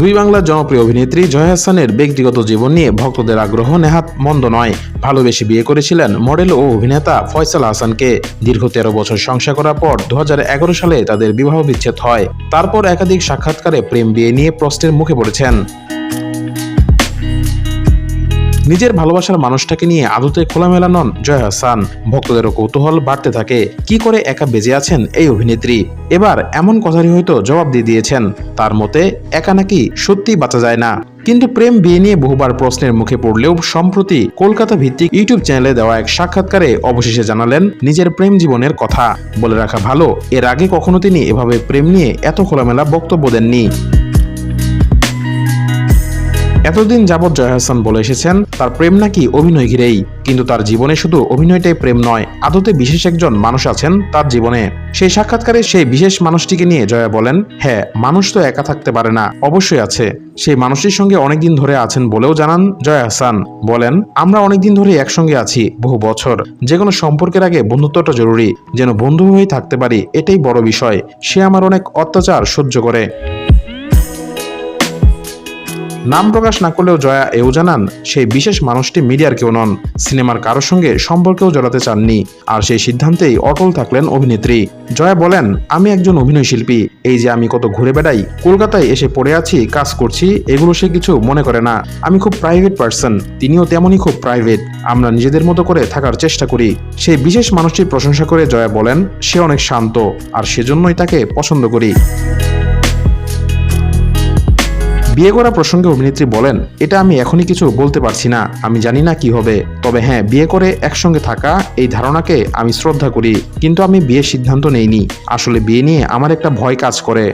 দুই বাংলার জনপ্রিয় অভিনেত্রী জয়া হাসানের ব্যক্তিগত জীবন নিয়ে ভক্তদের আগ্রহ নেহাত মন্দ নয়। ভালোবেসে বিয়ে করেছিলেন মডেল ও অভিনেতা ফয়সাল হাসানকে। দীর্ঘ তেরো বছর সংসার করার পর দু হাজার এগারো সালে তাদের বিবাহ বিচ্ছেদ হয়। তারপর একাধিক সাক্ষাৎকারে প্রেম বিয়ে নিয়ে প্রশ্নের মুখে পড়েছেন। নিজের ভালোবাসার মানুষটাকে নিয়ে আদতে খোলামেলা নন, জয়া হাসান। ভক্তদেরও কৌতূহল বাড়তে থাকে। কি করে একা বেজে আছেন এই অভিনেত্রী? এবার এমন কথারই হয়তো জবাব দিয়ে দিয়েছেন। তার মতে, একা নাকি সত্যিই বাঁচা যায় না। কিন্তু প্রেম বিয়ে নিয়ে বহুবার প্রশ্নের মুখে পড়লেও সম্প্রতি কলকাতা ভিত্তিক ইউটিউব চ্যানেলে দেওয়া এক সাক্ষাৎকারে অবশেষে জানালেন নিজের প্রেম জীবনের কথা। বলে রাখা ভালো, এর আগে কখনো তিনি এভাবে প্রেম নিয়ে এত খোলামেলা বক্তব্য দেননি। এতদিন যাবৎ জয়া হাসান বলে এসেছেন, তার প্রেম নাকি অভিনয় ঘিরেই। কিন্তু তার জীবনে শুধু অভিনয়টাই প্রেম নয়, আদতে বিশেষ একজন মানুষ আছেন তার জীবনে। সেই সাক্ষাৎকারে সেই বিশেষ মানুষটিকে নিয়ে জয়া বলেন হ্যাঁ মানুষ তো একা থাকতে পারে না, অবশ্যই আছে। সেই মানুষটির সঙ্গে অনেকদিন ধরে আছেন বলেও জানান জয়া হাসান বলেন, আমরা অনেকদিন ধরে একসঙ্গে আছি, বহু বছর। যে কোনো সম্পর্কের আগে বন্ধুত্বটা জরুরি। যেন বন্ধু হয়ে থাকতে পারি, এটাই বড় বিষয়। সে আমার অনেক অত্যাচার সহ্য করে। নাম প্রকাশ না করলেও জয়া এও জানান, সেই বিশেষ মানুষটি মিডিয়ার কেউ নন, সিনেমার কারোর সঙ্গে সম্পর্কেও জড়াতে চাননি, আর সেই সিদ্ধান্তেই অটল থাকলেন অভিনেত্রী। জয়া বলেন, আমি একজন অভিনয় শিল্পী, এই যে আমি কত ঘুরে বেড়াই, কলকাতায় এসে পড়ে আছি, কাজ করছি, এগুলো সে কিছু মনে করে না। আমি খুব প্রাইভেট পার্সন তিনিও তেমনই খুব প্রাইভেট আমরা নিজেদের মতো করে থাকার চেষ্টা করি। সেই বিশেষ মানুষটির প্রশংসা করে জয়া বলেন, সে অনেক শান্ত, আর সেজন্যই তাকে পছন্দ করি। বিয়ে করা প্রসঙ্গে অভিনেত্রী বলেন, এটা আমি এখনই কিছু বলতে পারছি না, আমি জানি না কি হবে। তবে হ্যাঁ বিয়ে করে একসঙ্গে থাকা এই ধারণাকে আমি শ্রদ্ধা করি, কিন্তু আমি বিয়ের সিদ্ধান্ত নেইনি। আসলে বিয়ে নিয়ে আমার একটা ভয় কাজ করে।